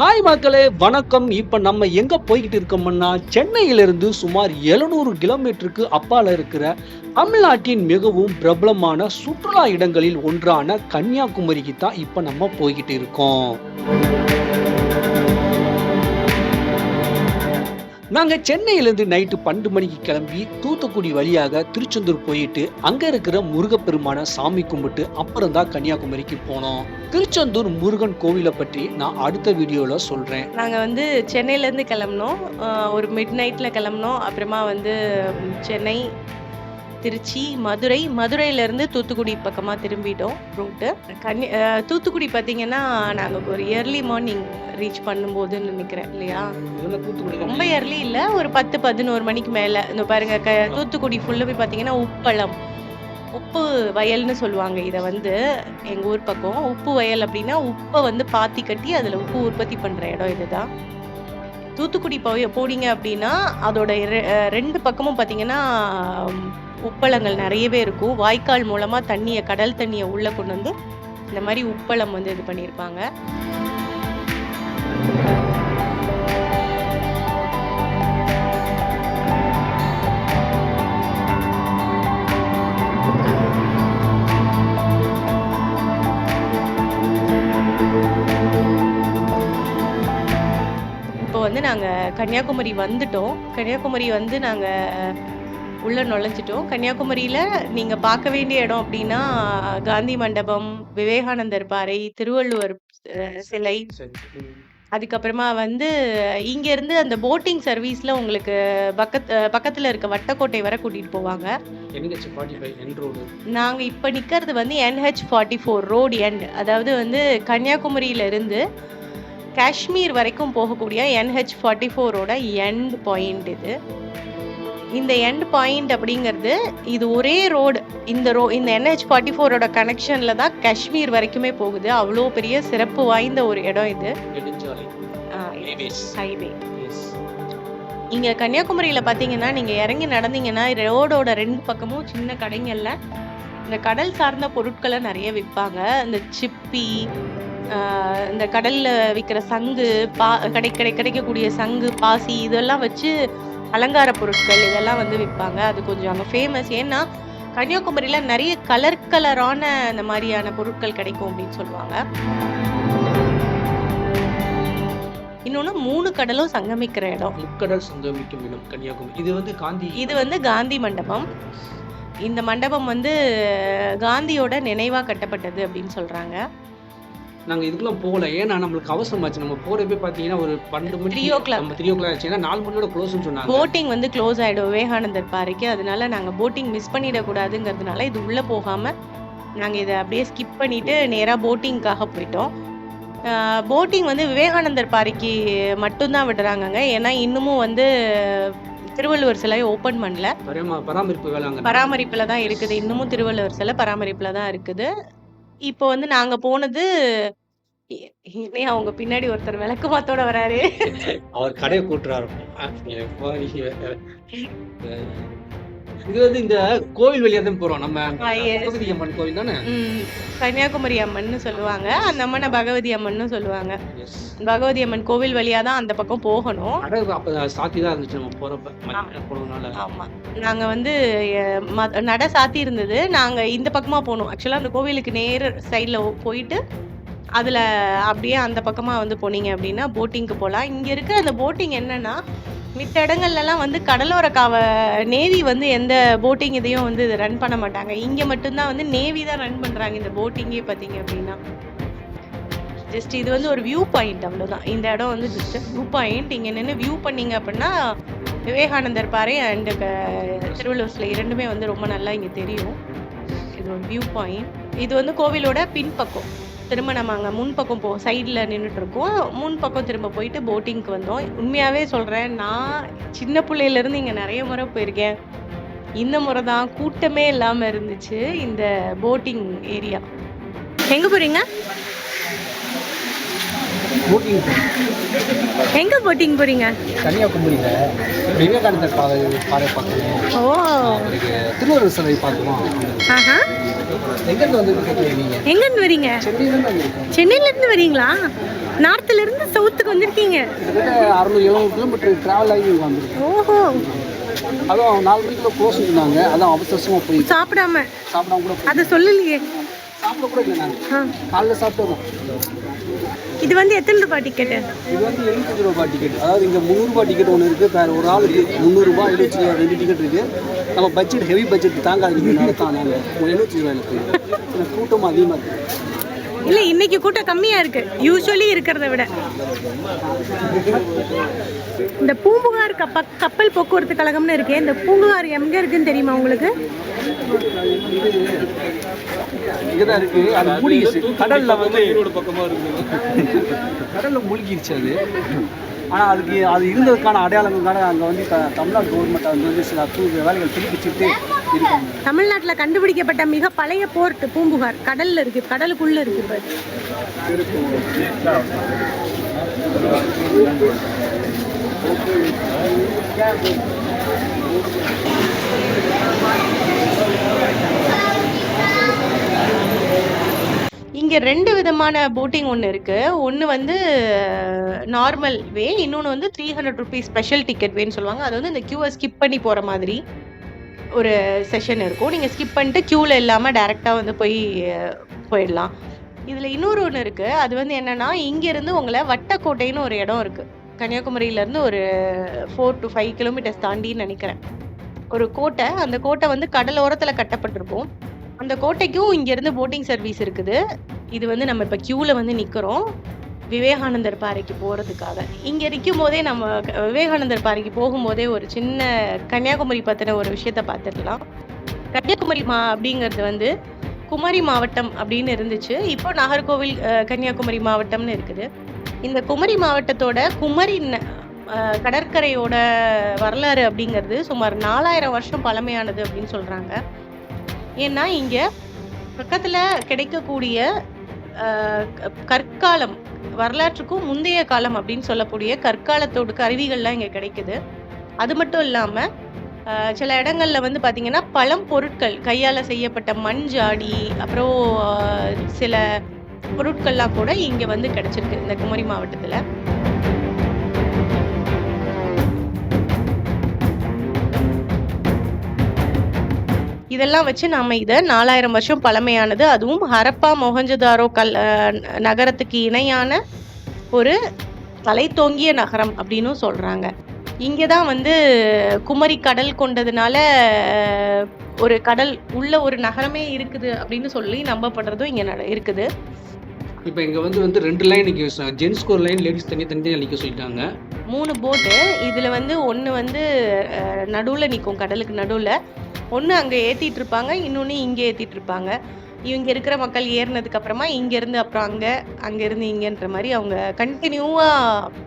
Hi மக்களே வணக்கம். இப்ப நம்ம எங்க போய்கிட்டு இருக்கோம்னா சென்னையிலிருந்து சுமார் 700 கிலோமீட்டருக்கு அப்பால இருக்கிற தமிழ்நாட்டின் மிகவும் பிரபலமான சுற்றுலா இடங்களில் ஒன்றான கன்னியாகுமரிக்கு தான் இப்ப நம்ம போய்கிட்டு இருக்கோம். நாங்க சென்னையிலேருந்து நைட்டு பன்னெண்டு மணிக்கு கிளம்பி தூத்துக்குடி வழியாக திருச்செந்தூர் போயிட்டு அங்க இருக்கிற முருகப்பெருமான சாமி கும்பிட்டு அப்புறம் தான் கன்னியாகுமரிக்கு போனோம். திருச்செந்தூர் முருகன் கோவிலை பற்றி நான் அடுத்த வீடியோவில் சொல்கிறேன் நாங்கள் வந்து சென்னையிலேருந்து கிளம்புனோம். ஒரு மிட் நைட்டில் கிளம்புனோம். அப்புறமா வந்து சென்னை திருச்சி மதுரை. மதுரையிலேருந்து தூத்துக்குடி பக்கமாக திரும்பிட்டோம் ரூட்டு கன்னி தூத்துக்குடி பார்த்தீங்கன்னா நாங்கள் ஒரு இயர்லி மார்னிங் ரீச் பண்ணும்போதுன்னு நினைக்கிறேன் இல்லையா? ரொம்ப இயர்லி இல்லை ஒரு பத்து பதினோரு மணிக்கு மேலே. இந்த பாருங்க க தூத்துக்குடி ஃபுல்லாக போய் பார்த்தீங்கன்னா உப்பளம். உப்பு வயல்னு சொல்லுவாங்க இதை வந்து எங்கள் ஊர் பக்கம். உப்பு வயல் அப்படின்னா உப்பை வந்து பாத்தி கட்டி அதில் உப்பு உற்பத்தி பண்ணுற இடம் இதுதான். தூத்துக்குடி போய் போனீங்க அப்படின்னா அதோட ரெண்டு பக்கமும் பார்த்தீங்கன்னா உப்பளங்கள் நிறையவே இருக்கும். வாய்க்கால் மூலமாக தண்ணியை கடல் தண்ணியை உள்ளே கொண்டு வந்து இந்த மாதிரி உப்பளம் வந்து இது பண்ணியிருப்பாங்க. வந்து நாங்கள் கன்னியாகுமரி வந்துட்டோம். கன்னியாகுமரி வந்து நாங்கள் உள்ள நுழைஞ்சிட்டோம். கன்னியாகுமரியில் நீங்கள் பார்க்க வேண்டிய இடம் அப்படின்னா காந்தி மண்டபம் விவேகானந்தர் பாறை திருவள்ளுவர் சிலை. அதுக்கப்புறமா வந்து இங்கேருந்து அந்த போட்டிங் சர்வீஸில் உங்களுக்கு பக்கத் பக்கத்தில் இருக்க வட்டக்கோட்டை வரை கூட்டிகிட்டு போவாங்க. நாங்கள் இப்போ நிற்கிறது வந்து NH forty four road end அதாவது வந்து கன்னியாகுமரியிலேருந்து காஷ்மீர் வரைக்கும் போகக்கூடிய என்ஹெச் ஃபார்ட்டி ஃபோரோட எண்ட் பாயிண்ட் இது. இந்த எண்ட் பாயிண்ட் அப்படிங்கிறது இது ஒரே ரோடு இந்த ரோ இந்த என்ஹெச் ஃபார்ட்டி ஃபோரோட கனெக்ஷனில் தான் காஷ்மீர் வரைக்குமே போகுது. அவ்வளோ பெரிய சிறப்பு வாய்ந்த ஒரு இடம் இது. ஹைவே இங்கே கன்னியாகுமரியில் பார்த்தீங்கன்னா நீங்கள் இறங்கி நடந்தீங்கன்னா ரோடோட ரெண்டு பக்கமும் சின்ன கடைங்கள்ல இந்த கடல் சார்ந்த பொருட்களை நிறைய விற்பாங்க. இந்த சிப்பி இந்த கடல்ல விற்கிற சங்கு பா கடை கடை கிடைக்கக்கூடிய சங்கு பாசி இதெல்லாம் வச்சு அலங்கார பொருட்கள் இதெல்லாம் வந்து விற்பாங்க. அது கொஞ்சம் அங்கே ஃபேமஸ் ஏன்னா கன்னியாகுமரியில் நிறைய கலர் கலரான இந்த மாதிரியான பொருட்கள் கிடைக்கும் அப்படின்னு சொல்லுவாங்க. இன்னொன்று மூணு கடலும் சங்கமிக்கிற இடம். முக்கடல் சங்கமிக்கும் இடம் கன்னியாகுமரி. இது வந்து காந்தி இது வந்து காந்தி மண்டபம். இந்த மண்டபம் வந்து காந்தியோட நினைவா கட்டப்பட்டது அப்படின்னு சொல்றாங்க. நாங்க இதுக்குள்ள போகல. ஏன்னா நம்மளுக்கு அவசரமாச்சு நம்ம போறப்ப பாத்தீங்கன்னா ஒரு பன்னெண்டு மணி Three o'clock. நம்ம த்ரீ ஓ கிளாக் ஆச்சு. ஏன்னா நாலு மணியோட க்ளோஸ்னு சொன்னாங்க. போட்டிங் வந்து க்ளோஸ் ஆயிடும். விவேகானந்தர் பாறைக்கு. அதனால நாங்க போட்டிங் மிஸ் பண்ணிடக்கூடாதுங்கிறதுனால இது உள்ள போகாம நாங்க இதை அப்படியே ஸ்கிப் பண்ணிட்டு நேரா போட்டிங்காக போயிட்டோம். போட்டிங் வந்து விவேகானந்தர் பாறைக்கு மட்டும்தான் விடுறாங்கங்க. ஏன்னா இன்னமும் வந்து திருவள்ளுவர் சிலையை ஓப்பன் பண்ணல. பராம- பராமரிப்பு பராமரிப்புல தான் இருக்குது. இன்னமும் திருவள்ளுவர் சிலை பராமரிப்புல தான் இருக்குது. இப்போ வந்து நாங்க போனது இ- இனி அவங்க பின்னாடி ஒருத்தர் விளக்கு மாத்தோட வராரு. அவர் கடையை கூட்டுறாரு. இது வந்து இந்த கோவில் வழியா தான் போறோம். நம்ம. பகவதி அம்மன் கோவில் தானே? கன்னியாகுமரி அம்மன்னு சொல்லுவாங்க. அந்த அம்மனை பகவதி அம்மன்னு சொல்லுவாங்க. பகவதி அம்மன் கோவில் வழியா தான் அந்த பக்கம் போகணும். அப்ப சாத்தி தான் இருந்துச்சு நம்ம போறப்ப ஆமா. நாங்க வந்து நட சாத்தி இருந்தது. நாங்க இந்த பக்கமா போனோம். ஆக்சுவலா அந்த கோவிலுக்கு நேர் சைட்ல போயிட்டு அதுல அப்படியே அந்த பக்கமா வந்து போனீங்க அப்படின்னா போட்டிங்க்கு போகலாம் இங்க இருக்க அந்த போட்டிங் என்னன்னா மித்த இடங்கள்லாம் வந்து கடலோர காவ நேவி வந்து எந்த போட்டிங் இதையும் வந்து ரன் பண்ண மாட்டாங்க. இங்க மட்டும்தான் வந்து நேவி தான் ரன் பண்றாங்க இந்த போட்டிங்கே பாத்தீங்க அப்படின்னா. ஜஸ்ட் இது வந்து ஒரு வியூ பாயிண்ட் அவ்வளவுதான். இந்த இடம் வந்து ஜஸ்ட் வியூ பாயிண்ட் இங்க நின்று வியூ பண்ணீங்க அப்படின்னா விவேகானந்தர் பாறை அண்ட் திருவள்ளுவர் சிலை இரண்டுமே வந்து ரொம்ப நல்லா இங்க தெரியும். இது ஒரு வியூ பாயிண்ட் இது வந்து கோவிலோட பின்பக்கம். திரும்ப நம்ம அங்கே முன்பக்கம் போ சைடில் நின்றுட்டு இருக்கோம். முன்பக்கம் திரும்ப போயிட்டு போட்டிங்க்கு வந்தோம். உண்மையாகவே சொல்கிறேன் நான் சின்ன பிள்ளையிலேருந்து இங்கே நிறைய முறை போயிருக்கேன். இந்த முறை தான் கூட்டமே இல்லாமல் இருந்துச்சு இந்த போட்டிங் ஏரியா எங்கே போகிறீங்க போட்டிங் எங்க போட்டிங் போறீங்க? கன்னியாகுமரியில் விவேகானந்தர் பாறை பாறை பார்க்கணும். ஓ. திருவள்ளுவர் சிலை பார்க்கணும். ஆஹா. எங்கேருந்து வந்து கேட்குறீங்க எங்க இருந்து வரீங்க? சென்னையில இருந்து வரீங்களா? நார்த்ல இருந்து சவுத்துக்கு வந்திருக்கீங்க. அறுநூறு எழுநூறு கிலோமீட்டர் ட்ராவல் ஆகி வந்திருக்கோம். ஓஹோ. அதுவும் நாலு மணிக்குள்ள க்ளோஸ் இருந்தாங்க அதான் அவசரமாக போய் சாப்பிடாம. சாப்பிடாம கூட அதை சொல்லலையே. சாப்பிட கூட இல்லை நாங்கள். காலைல சாப்பிட்டோம். இது வந்து எத்தனை ரூபாய் டிக்கெட்டு இது வந்து எழுபத்தஞ்சு ரூபா டிக்கெட் அதாவது இங்கே முந்நூறுபா டிக்கெட் ஒன்று இருக்குது வேறு ஒரு ஆளுக்கு முந்நூறுரூபா எழுபத்தி ரெண்டு டிக்கெட் இருக்குது நம்ம பட்ஜெட் ஹெவி பட்ஜெட் தாங்காதுனால தான் நாங்கள் எழுபத்தஞ்சு ரூபாயில் போய் கூட்டம் அதிகமாக இருக்குது இல்ல இன்னைக்கு கூட்டம் கம்மியா இருக்கு. யூஸ்வலி இருக்கிறத விட. இந்த பூம்புகார் கப்ப கப்பல் போக்குவரத்து கழகம்னு இருக்கு இந்த பூம்புகார் எங்க இருக்குன்னு தெரியுமா உங்களுக்கு? இங்கே தான் இருக்குது அது மூழ்கிடுச்சு கடலில் வந்து ஈரோடு பக்கமாக இருக்குது. கடலில் மூழ்கிடுச்சு அது. ஆனால் அதுக்கு அது இருந்ததுக்கான அடையாளங்களுக்கான அங்கே வந்து இப்போ தமிழ்நாடு கவர்மெண்ட் வந்து வந்து சில அற்புத வேலைகள் புதுப்பிச்சுட்டு இருக்காங்க. தமிழ்நாட்டுல கண்டுபிடிக்கப்பட்ட மிக பழைய போர்ட் பூம்புகார். கடல்ல இருக்கு கடலுக்குள்ள இருக்கு இப்ப. இங்கே ரெண்டு விதமான போட்டிங் ஒன்று இருக்குது ஒன்று வந்து நார்மல் வே இன்னொன்று வந்து three hundred rupees special ticket வேன்னு சொல்லுவாங்க. அது வந்து இந்த க்யூவை ஸ்கிப் பண்ணி போகிற மாதிரி ஒரு செஷன் இருக்கும். நீங்கள் ஸ்கிப் பண்ணிட்டு க்யூவில் இல்லாமல் டேரெக்டாக வந்து போய் போயிடலாம். இதில் இன்னொரு ஒன்று இருக்குது அது வந்து என்னென்னா இங்கேருந்து உங்களை வட்டக்கோட்டைன்னு ஒரு இடம் இருக்குது கன்னியாகுமரியிலேருந்து ஒரு ஃபோர் டு ஃபைவ் கிலோமீட்டர்ஸ் தாண்டின்னு நினைக்கிறேன். ஒரு கோட்டை. அந்த கோட்டை வந்து கடலோரத்தில் கட்டப்பட்டிருக்கும். அந்த கோட்டைக்கும் இங்கேருந்து போட்டிங் சர்வீஸ் இருக்குது. இது வந்து நம்ம இப்போ க்யூவில் வந்து நிற்கிறோம் விவேகானந்தர் பாறைக்கு போகிறதுக்காக இங்கே நிற்கும் போதே நம்ம விவேகானந்தர் பாறைக்கு போகும்போதே ஒரு சின்ன கன்னியாகுமரி பற்றின ஒரு விஷயத்த பார்த்துடலாம். கன்னியாகுமரி மா அப்படிங்கிறது வந்து குமரி மாவட்டம் அப்படின்னு இருந்துச்சு. இப்போ நாகர்கோவில் கன்னியாகுமரி மாவட்டம்னு இருக்குது. இந்த குமரி மாவட்டத்தோட குமரி கடற்கரையோட வரலாறு அப்படிங்கிறது சுமார் நாலாயிரம் வருஷம் பழமையானது அப்படின்னு சொல்கிறாங்க ஏன்னா இங்கே பக்கத்தில் கிடைக்கக்கூடிய கற்காலம் வரலாற்றுக்கும் முந்தைய காலம் அப்படின்னு சொல்லக்கூடிய கற்காலத்தோட கருவிகள்லாம் இங்கே கிடைக்குது. அது மட்டும் இல்லாமல் சில இடங்கள்ல வந்து பார்த்தீங்கன்னா பழம் பொருட்கள் கையால் செய்யப்பட்ட மண் ஜாடி அப்புறம் சில பொருட்கள்லாம் கூட இங்கே வந்து கிடச்சிருக்கு இந்த குமரி மாவட்டத்தில். இதெல்லாம் வச்சு நாம இதை நாலாயிரம் வருஷம் பழமையானது. அதுவும் ஹரப்பா மொஹஞ்சதாரோ கல் நகரத்துக்கு இணையான ஒரு தலை தோங்கிய நகரம் அப்படின்னும் சொல்றாங்க. இங்கே தான் வந்து குமரி கடல் கொண்டதுனால ஒரு கடல் உள்ள ஒரு நகரமே இருக்குது அப்படின்னு சொல்லி நம்பப்படுறதும் இங்கே இருக்குது. இப்போ இங்கே வந்து வந்து ரெண்டு லைன் நிற்க ஜென்ஸ்க்கு ஒரு லைன் லேடிஸ் தனி தனியாக நிற்க சொல்லிட்டாங்க. மூணு போட்டு இதில் வந்து ஒன்று வந்து நடுவில் நிற்கும் கடலுக்கு நடுவில். ஒன்று அங்கே ஏற்றிட்டு இருப்பாங்க இன்னொன்று இங்கே ஏற்றிட்டு இருப்பாங்க. இவங்க இருக்கிற மக்கள் ஏறினதுக்கு அப்புறமா இங்கேருந்து அப்புறம் அங்கே அங்கேருந்து இங்கேன்ற மாதிரி அவங்க கண்டினியூவாக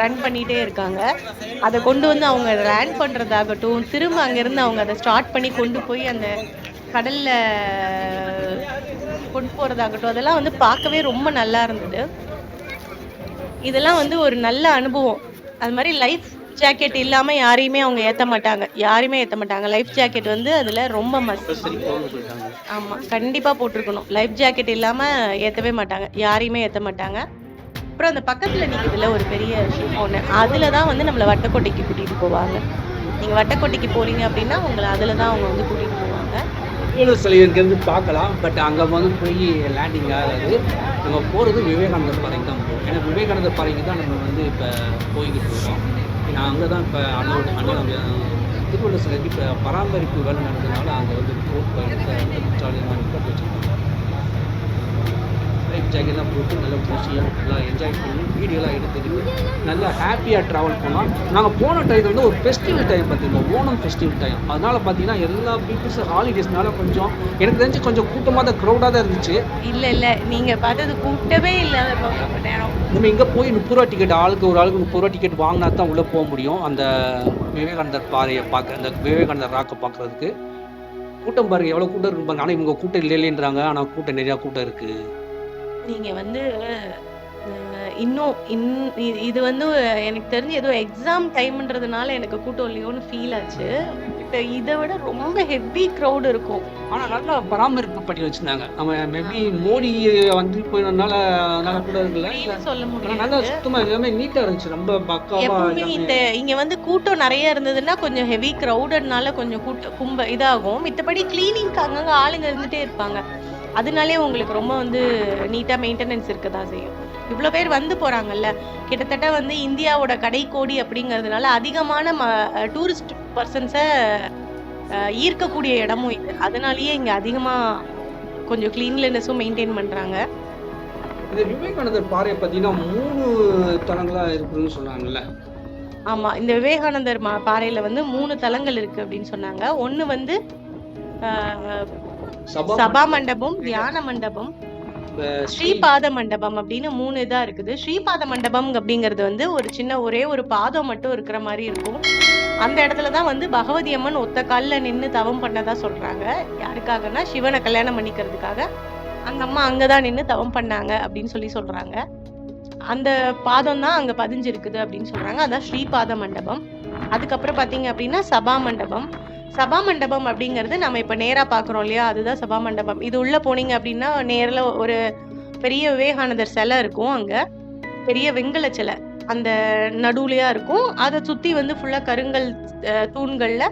ரன் பண்ணிகிட்டே இருக்காங்க. அதை கொண்டு வந்து அவங்க ரன் பண்ணுறதாகட்டும் திரும்ப அங்கேருந்து அவங்க அதை ஸ்டார்ட் பண்ணி கொண்டு போய் அந்த கடலில் கொண்டு போகிறதாகட்டும் அதெல்லாம் வந்து பார்க்கவே ரொம்ப நல்லா இருந்தது. இதெல்லாம் வந்து ஒரு நல்ல அனுபவம். அது மாதிரி லைஃப் ஜாக்கெட் இல்லாமல் யாரையுமே அவங்க ஏற்ற மாட்டாங்க. யாரையுமே ஏற்ற மாட்டாங்க. லைஃப் ஜாக்கெட் வந்து அதில் ரொம்ப மஸ்ட் சரி ஆமாம் கண்டிப்பாக போட்டிருக்கணும். லைஃப் ஜாக்கெட் இல்லாமல் ஏற்றவே மாட்டாங்க. யாரையுமே ஏற்ற மாட்டாங்க. அப்புறம் அந்த பக்கத்தில் நிற்கிறதுல ஒரு பெரிய விஷயம் ஒன்று அதில் தான் வந்து நம்மளை வட்டக்கோட்டைக்கு கூட்டிகிட்டு போவாங்க. நீங்கள் வட்டக்கோட்டைக்கு போகிறீங்க அப்படின்னா உங்களை அதில் தான் அவங்க வந்து கூட்டிகிட்டு போவாங்க. திருவள்ளுவர் சிலை பார்க்கலாம். பட் அங்கே வந்து போய் லேண்டிங் ஆகாது. நம்ம போகிறது விவேகானந்தர் பாறைக்கு தான் போகிறோம் ஏன்னா விவேகானந்தர் பாறைக்கு தான் நம்ம வந்து இப்போ போய்கிட்டு இருக்கோம். நான் அங்கே தான் இப்போ அண்ணன் அண்ணன் திருவள்ளுவர் சிலைக்கு இப்போ பராமரிப்புகள் நடந்ததுனால அங்கே வந்து போட் குற்றாலம் நிற்க வச்சுருக்காங்க. லைஃப் ஜாக்கெட்லாம் போட்டு நல்லா பூசியாக நல்லா என்ஜாய் பண்ணி வீடியோலாம் எடுத்துக்கிட்டு நல்லா ஹாப்பியாக ட்ராவல் பண்ணோம் நாங்கள் போன டைம் வந்து ஒரு ஃபெஸ்டிவல் டைம் பார்த்தீங்கன்னா ஓணம் ஃபெஸ்டிவல் டைம் அதனால் பார்த்தீங்கன்னா எல்லா பீப்புள்ஸும் ஹாலிடேஸ்னால கொஞ்சம் எனக்கு தெரிஞ்சு கொஞ்சம் கூட்டமாக தான் க்ரௌடாக தான் இருந்துச்சு. இல்லை இல்லை. நீங்கள் பார்த்தது கூப்பிட்டவே இல்லாத நேரம் நம்ம இங்கே போய் முப்பது ரூபா டிக்கெட் ஆளுக்கு ஒரு ஆளுக்கு முப்பது ரூபா டிக்கெட் வாங்கினா தான் உள்ளே போக முடியும். அந்த விவேகானந்தர் பாறையை பார்க்க அந்த விவேகானந்தர் ராக்கை பார்க்குறதுக்கு. கூட்டம் பாருங்க எவ்வளோ கூட்டம் இருக்கு பாருங்க. ஆனால் இவங்க கூட்டம் இல்லை இல்லைன்றாங்க ஆனால் கூட்டம் நிறையா கூட்டம் இருக்குது நீங்கள் வந்து இன்னும் இன் இது வந்து எனக்கு தெரிஞ்சு ஏதோ எக்ஸாம் டைம்ன்றதுனால எனக்கு கூட்டம் இல்லையோன்னு ஃபீல் ஆச்சு. இப்போ இதை விட ரொம்ப ஹெவி க்ரௌட் இருக்கும். ஆனா நல்லா பராமரிப்பு பண்ணி வச்சிருந்தாங்க. நம்ம மேபி மோடி வந்து போயிருந்தனால அதனால கூட இருக்குல்ல? சொல்ல ஆனா நல்லா முடியாது சுத்தமா எல்லாமே நீட்டா இருந்துச்சு. ரொம்ப பக்காவா எப்பவுமே எல்லாமே. இந்த இங்க வந்து கூட்டம் நிறைய இருந்ததுன்னா கொஞ்சம் ஹெவி க்ரௌடட்னால கொஞ்சம் கூட்ட கும்ப இதாகும். மித்தபடி கிளீனிங்க்கு அங்கங்க ஆளுங்க இருந்துட்டே இருப்பாங்க. அதனாலே உங்களுக்கு ரொம்ப வந்து நீட்டா மெயின்டெனன்ஸ் இருக்கதான் செய்யும். இவ்வளோ பேர் வந்து போறாங்கல்ல கிட்டத்தட்ட வந்து இந்தியாவோட கடைக்கோடி அப்படிங்கிறதுனால அதிகமான டூரிஸ்ட் பர்சன்ஸை ஈர்க்கக்கூடிய இடமும் இது. அதனாலயே இங்க அதிகமா கொஞ்சம் கிளீன்லினஸும் மெயின்டைன் பண்றாங்க. இந்த விவேகானந்தர் பாறை பார்த்தீங்கன்னா மூணு தளங்களா இருக்குன்னு சொன்னாங்கல்ல. ஆமா இந்த விவேகானந்தர் மா பாறையில வந்து மூணு தலங்கள் இருக்கு அப்படின்னு சொன்னாங்க. ஒண்ணு வந்து சபா மண்டபம். தியான மண்டபம் ஸ்ரீபாத மண்டபம் அப்படின்னு மூணு இதா இருக்குது. ஸ்ரீபாத மண்டபம் அப்படிங்கிறது வந்து ஒரு சின்ன ஒரே ஒரு பாதம் மட்டும் இருக்கிற மாதிரி இருக்கும். அந்த இடத்துல தான் வந்து பகவதி அம்மன் ஒத்த கால்ல நின்னு தவம் பண்ணதா சொல்றாங்க. யாருக்காகன்னா சிவனை கல்யாணம் பண்ணிக்கிறதுக்காக. அந்த அம்மா அங்கதான் நின்னு தவம் பண்ணாங்க அப்படின்னு சொல்லி சொல்றாங்க. அந்த பாதம் தான் அங்க பதிஞ்சிருக்குது அப்படின்னு சொல்றாங்க. அதான் ஸ்ரீபாத மண்டபம். அதுக்கப்புறம் பாத்தீங்க அப்படின்னா சபா மண்டபம். சபா மண்டபம் அப்படிங்கிறது நம்ம இப்போ நேராக பார்க்குறோம் இல்லையா? அதுதான் சபா மண்டபம். இது உள்ளே போனீங்க அப்படின்னா நேரில் ஒரு பெரிய விவேகானந்தர் சிலை இருக்கும் அங்கே. பெரிய வெங்கல சிலை. அந்த நடுவுலயா இருக்கும். அதை சுற்றி வந்து ஃபுல்லாக கருங்கல் தூண்களில்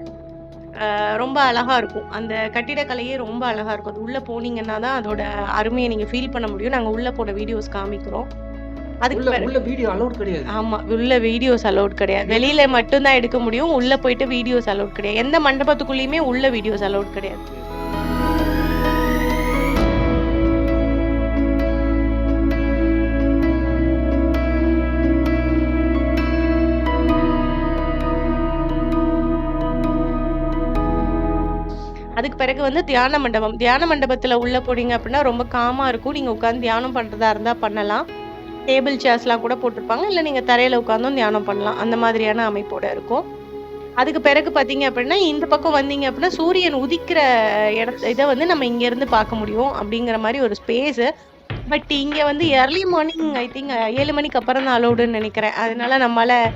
ரொம்ப அழகாக இருக்கும். அந்த கட்டிடக்கலையே ரொம்ப அழகாக இருக்கும். அது உள்ளே போனீங்கன்னா தான் அதோட அருமையை நீங்கள் ஃபீல் பண்ண முடியும். நாங்கள் உள்ளே போன வீடியோஸ் காமிக்கிறோம். அதுக்கு உள்ள வீடியோ அலௌட் கிடையாது. ஆமா உள்ள வீடியோஸ் அலௌட் கிடையாது. வெளியில மட்டும்தான் எடுக்க முடியும் உள்ள போயிட்டு வீடியோஸ் அலௌட் கிடையாது. எந்த மண்டபத்துக்குள்ளேயுமே உள்ள வீடியோஸ் அலௌட் கிடையாது. அதுக்கு பிறகு வந்து தியான மண்டபம். தியான மண்டபத்துல உள்ள போனீங்க அப்படின்னா ரொம்ப காமா இருக்கும். நீங்க உட்காந்து தியானம் பண்றதா இருந்தா பண்ணலாம். டேபிள் சேர்ஸ்லாம் கூட போட்டிருப்பாங்க. இல்லை நீங்கள் தரையில் உட்காந்தும் தியானம் பண்ணலாம். அந்த மாதிரியான அமைப்போடு இருக்கும். அதுக்கு பிறகு பார்த்தீங்க அப்படின்னா இந்த பக்கம் வந்தீங்க அப்படின்னா சூரியன் உதிக்கிற இடத்த இதை வந்து நம்ம இங்கேருந்து பார்க்க முடியும் அப்படிங்கிற மாதிரி ஒரு ஸ்பேஸு பட் இங்கே வந்து ஏர்லி மார்னிங் ஐ திங்க் ஏழு மணிக்கு அப்புறம் தான் அலோடுன்னு நினைக்கிறேன். அதனால நம்மளால்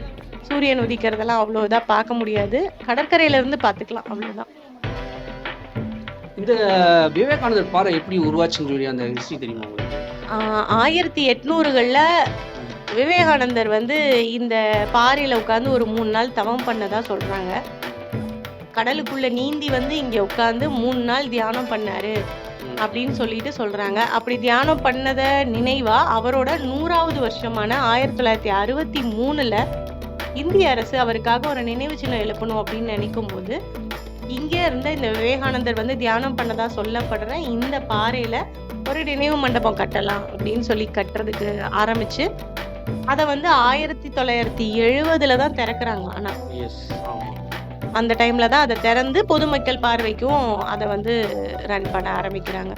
சூரியன் உதிக்கிறதெல்லாம் அவ்வளோ இதாக பார்க்க முடியாது. கடற்கரையிலேருந்து பார்த்துக்கலாம். அவ்வளோதான் இந்த விவேகானந்தர் பாறை எப்படி உருவாச்சுன்னு சொல்லி அந்த ஹிஸ்ட்ரி தெரியுமா உங்களுக்கு? ஆயிரத்தி எட்நூறுகளில் விவேகானந்தர் வந்து இந்த பாறையில் உட்காந்து ஒரு மூணு நாள் தவம் பண்ணதா சொல்கிறாங்க கடலுக்குள்ள நீந்தி வந்து இங்கே உட்காந்து மூணு நாள் தியானம் பண்ணார் அப்படின்னு சொல்லிட்டு சொல்கிறாங்க அப்படி தியானம் பண்ணத நினைவாக அவரோட நூறாவது வருஷமான ஆயிரத்தி தொள்ளாயிரத்தி அறுபத்தி மூணில் இந்திய அரசு அவருக்காக ஒரு நினைவு சின்னம் எழுப்பணும் அப்படின்னு நினைக்கும் போது இங்கே இருந்த இந்த விவேகானந்தர் வந்து தியானம் பண்ணதாக சொல்லப்படுற இந்த பாறையில் ஒரு நினைவு மண்டபம் கட்டலாம் அப்படின்னு சொல்லி கட்டுறதுக்கு ஆரம்பிச்சு அதை வந்து ஆயிரத்தி தொள்ளாயிரத்தி எழுவதுல தான் திறக்கிறாங்க ஆனா. அந்த டைம்ல தான் அதை திறந்து பொதுமக்கள் பார்வைக்கும் அதை வந்து ரன் பண்ண ஆரம்பிக்கிறாங்க.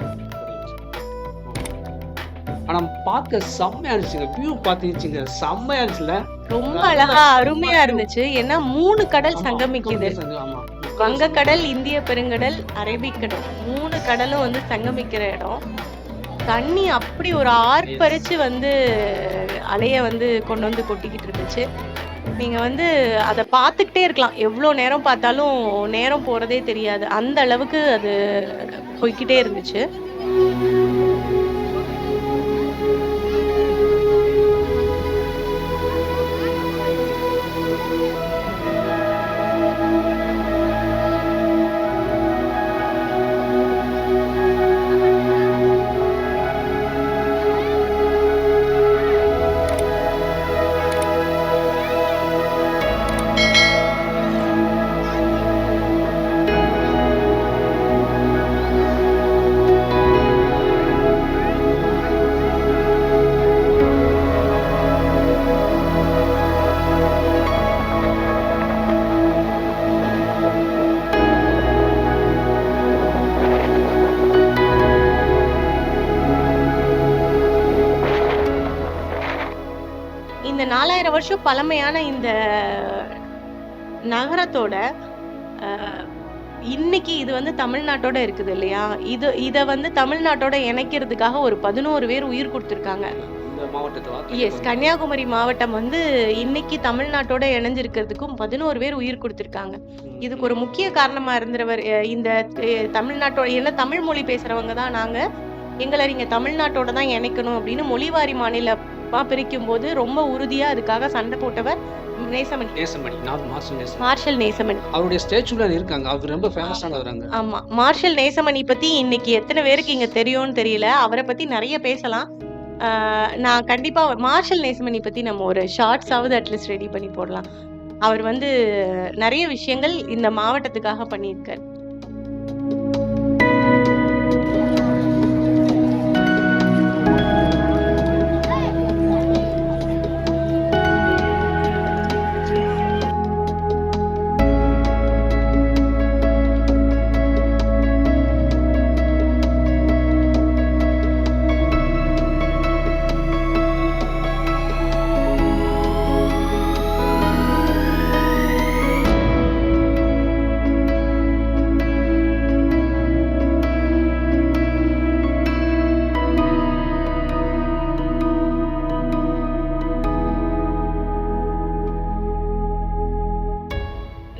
ஆனா பார்க்க செம்மையா இருந்துச்சுங்க. வியூ பார்த்துச்சுங்க செம்மையா இருந்துச்சுல. ரொம்ப அழகா அருமையா இருந்துச்சு. ஏன்னா மூணு கடல் சங்கமிக்குது. வங்கக்கடல் இந்திய பெருங்கடல் அரபிக்கடல். மூணு கடலும் வந்து சங்கமிக்கிற இடம். தண்ணி அப்படி ஒரு ஆர்ப்பரிச்சு வந்து அலைய வந்து கொண்டு வந்து கொட்டிக்கிட்டு இருந்துச்சு. நீங்க வந்து அதை பார்த்துக்கிட்டே இருக்கலாம். எவ்வளோ நேரம் பார்த்தாலும் நேரம் போறதே தெரியாது. அந்த அளவுக்கு அது போய்க்கிட்டே இருந்துச்சு. இந்த நாலாயிரம் வருஷம் பழமையான இந்த நகரத்தோட இன்னைக்கு இது வந்து தமிழ்நாட்டோட இருக்குது இல்லையா? இது இதை வந்து தமிழ்நாட்டோட இணைக்கிறதுக்காக ஒரு பதினோரு பேர் உயிர் கொடுத்துருக்காங்க. எஸ் கன்னியாகுமரி மாவட்டம் வந்து இன்னைக்கு தமிழ்நாட்டோட இணைஞ்சிருக்கிறதுக்கும் பதினோரு பேர் உயிர் கொடுத்துருக்காங்க. இதுக்கு ஒரு முக்கிய காரணமா இருந்தவர் இந்த தமிழ்நாட்டோட என்ன தமிழ் மொழி பேசுறவங்க தான் நாங்க. எங்களை நீங்க தமிழ்நாட்டோட தான் இணைக்கணும் அப்படின்னு மொழிவாரி மாநிலமா பிரிக்கும் போது ரொம்ப உறுதியா அதுக்காக சண்டை போட்டவர் நேசமணி. நேசமணி நான் மாசம் நேசம் மார்ஷல் நேசமணி. அவருடைய ஸ்டேச்சுல இருக்காங்க. அவர் ரொம்ப ஃபேமஸானவர் அங்க. ஆமா. மார்ஷல் நேசமணி பத்தி இன்னைக்கு எத்தனை பேருக்கு இங்க தெரியும்னு தெரியல. அவரை பத்தி நிறைய பேசலாம். நான் கண்டிப்பா மார்ஷல் நேசமணி பத்தி நம்ம ஒரு ஷார்ட்ஸாவது அட்லீஸ்ட் ரெடி பண்ணி போடலாம். அவர் வந்து நிறைய விஷயங்கள் இந்த மாவட்டத்துக்காக பண்ணியிருக்காரு.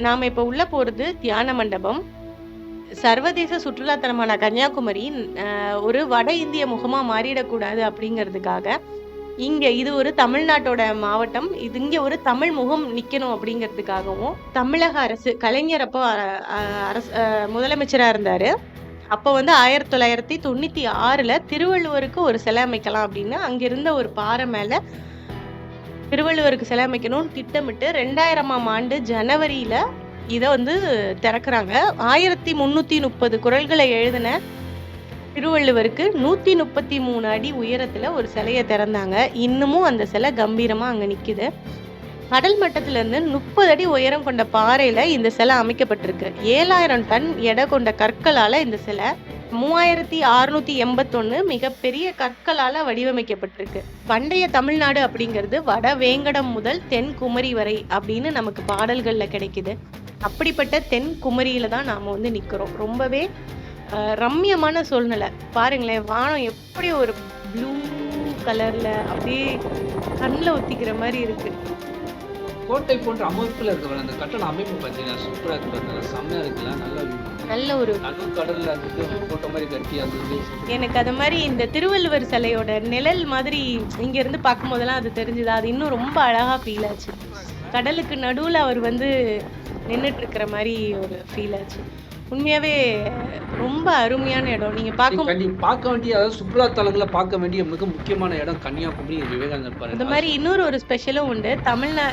நாம் இப்போ உள்ளே போகிறது தியான மண்டபம். சர்வதேச சுற்றுலாத்தலமான கன்னியாகுமரி ஒரு வட இந்திய முகமாக மாறிடக்கூடாது அப்படிங்கிறதுக்காக இங்கே இது ஒரு தமிழ்நாட்டோட மாவட்டம். இது இங்கே ஒரு தமிழ் முகம் நிற்கணும் அப்படிங்கிறதுக்காகவும் தமிழக அரசு கலைஞர் அப்போ அரசு முதலமைச்சராக இருந்தார். அப்போ வந்து ஆயிரத்தி தொள்ளாயிரத்தி தொண்ணூற்றி ஆறில் திருவள்ளுவருக்கு ஒரு சிலை அமைக்கலாம் அப்படின்னு அங்கே இருந்த ஒரு பாறை மேலே திருவள்ளுவருக்கு சிலை அமைக்கணும்னு திட்டமிட்டு ரெண்டாயிரமாம் ஆண்டு ஜனவரியில இதை வந்து திறக்கிறாங்க. ஆயிரத்தி முன்னூத்தி முப்பது குறள்களை எழுதின திருவள்ளுவருக்கு நூத்தி முப்பத்தி மூணு அடி உயரத்துல ஒரு சிலையை திறந்தாங்க. இன்னமும் அந்த சிலை கம்பீரமா அங்க நிக்குது. கடல் மட்டத்துல இருந்து முப்பது அடி உயரம் கொண்ட பாறையில இந்த சிலை அமைக்கப்பட்டிருக்கு. ஏழாயிரம் டன் எடை கொண்ட கற்களால இந்த சிலை மூவாயிரத்தி அறுநூத்தி எண்பத்தொன்னு மிகப்பெரிய கற்களால வடிவமைக்கப்பட்டிருக்கு. பண்டைய தமிழ்நாடு அப்படிங்கிறது வட வேங்கடம் முதல் தென் குமரி வரை அப்படின்னு நமக்கு பாடல்கள்ல கிடைக்குது. அப்படிப்பட்ட தென் குமரியில தான் நாம வந்து நிக்கிறோம். ரொம்பவே ரம்யமான ரம்மியமான சூழ்நிலை. பாருங்களேன் வானம் எப்படி ஒரு ப்ளூ கலர்ல அப்படியே கண்ணில் ஒத்திக்கிற மாதிரி இருக்கு. கோட்டை போன்ற அமைப்புல இருக்கவங்க அந்த கட்டண அமைப்பு பார்த்தீங்கன்னா சூப்பராக இருக்கு. செம்மையாக இருக்குல்ல? நல்ல ஒரு எனக்கு அது மாதிரி இந்த திருவள்ளுவர் சிலையோட நிழல் மாதிரி இங்க இருந்து பார்க்கும் போதெல்லாம் அது தெரிஞ்சுது? அது இன்னும் ரொம்ப அழகா ஃபீல் ஆச்சு. கடலுக்கு நடுவுல அவர் வந்து நின்னுட்டு இருக்கிற மாதிரி ஒரு ஃபீல் ஆச்சு. உண்மையாவே ரொம்ப அருமையான இடம். நீங்க பார்க்கும் கண்டி பார்க்க வேண்டிய அதாவது சுற்றுலா தலங்களை பார்க்க வேண்டிய மிக முக்கியமான இடம் கன்னியாகுமரி விவேகானந்தர் இந்த மாதிரி இன்னொரு ஒரு ஸ்பெஷலும் உண்டு. தமிழ்நா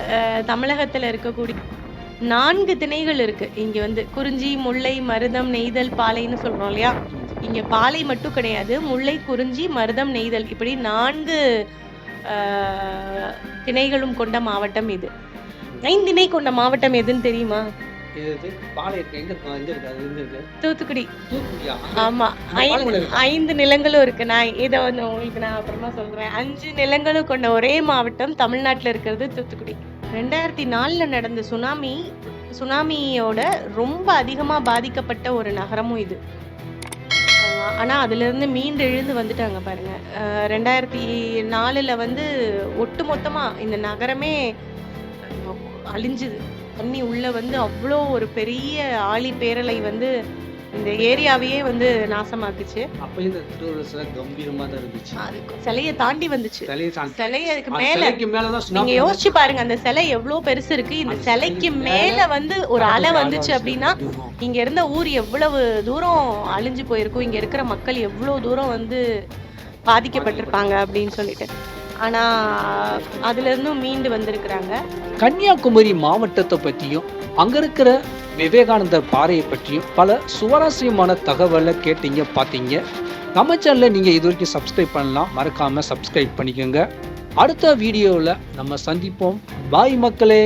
தமிழகத்துல இருக்கக்கூடிய நான்கு திணைகள் இருக்கு. இங்க வந்து குறிஞ்சி முல்லை மருதம் நெய்தல் பாலைன்னு சொல்றோம் இல்லையா? இங்க பாலை மட்டும் கிடையாது. முல்லை குறிஞ்சி மருதம் நெய்தல் இப்படி நான்கு திணைகளும் கொண்ட மாவட்டம் இது. ஐந்திணை கொண்ட மாவட்டம் எதுன்னு தெரியுமா? தூத்துக்குடி. ஆமா? ஐந்து நிலங்களும் இருக்கு. நான் இதை வந்து உங்களுக்கு நான் அப்புறமா சொல்றேன். அஞ்சு நிலங்களும் கொண்ட ஒரே மாவட்டம் தமிழ்நாட்டுல இருக்கிறது தூத்துக்குடி. ரெண்டாயிரத்தி நாலில் நடந்த சுனாமி சுனாமியோட ரொம்ப அதிகமாக பாதிக்கப்பட்ட ஒரு நகரமும் இது. ஆனால் அதுலேருந்து மீண்டெழுந்து வந்துட்டாங்க பாருங்கள் ரெண்டாயிரத்தி நாலில் வந்து ஒட்டு மொத்தமாக இந்த நகரமே அழிஞ்சுது. தண்ணி உள்ளே வந்து அவ்வளோ ஒரு பெரிய ஆழி பேரலை வந்து இந்த ஏரியாவையே வந்து நாசமாக்குச்சு. அப்ப இந்த திருவள்ளுவர் சிலை கம்பீரமா தான் இருந்துச்சு. அது சிலையை தாண்டி வந்துச்சு. சிலையை அதுக்கு அந்த மேல நீங்க யோசிச்சு பாருங்க அந்த சிலை எவ்வளவு பெருசு இருக்கு. இந்த சிலைக்கு மேல வந்து ஒரு அலை வந்துச்சு வந்து அப்படின்னா இங்க இருந்த ஊர் எவ்வளவு தூரம் அழிஞ்சு போயிருக்கும் இங்க இருக்கிற மக்கள் எவ்வளவு தூரம் வந்து பாதிக்கப்பட்டிருப்பாங்க அப்படின்னு சொல்லிட்டு. ஆனா அதுல இருந்தும் மீண்டு வந்திருக்கிறாங்க. கன்னியாகுமரி மாவட்டத்தை பற்றியும் அங்க இருக்கிற விவேகானந்தர் பாறையை பற்றியும் பல சுவாரஸ்யமான தகவலை கேட்டீங்க பார்த்தீங்க நம்ம சேனலை நீங்கள் இது வரைக்கும் சப்ஸ்கிரைப் பண்ணலாம். மறக்காமல் சப்ஸ்கிரைப் பண்ணிக்கோங்க. அடுத்த வீடியோவில் நம்ம சந்திப்போம். பாய் மக்களே.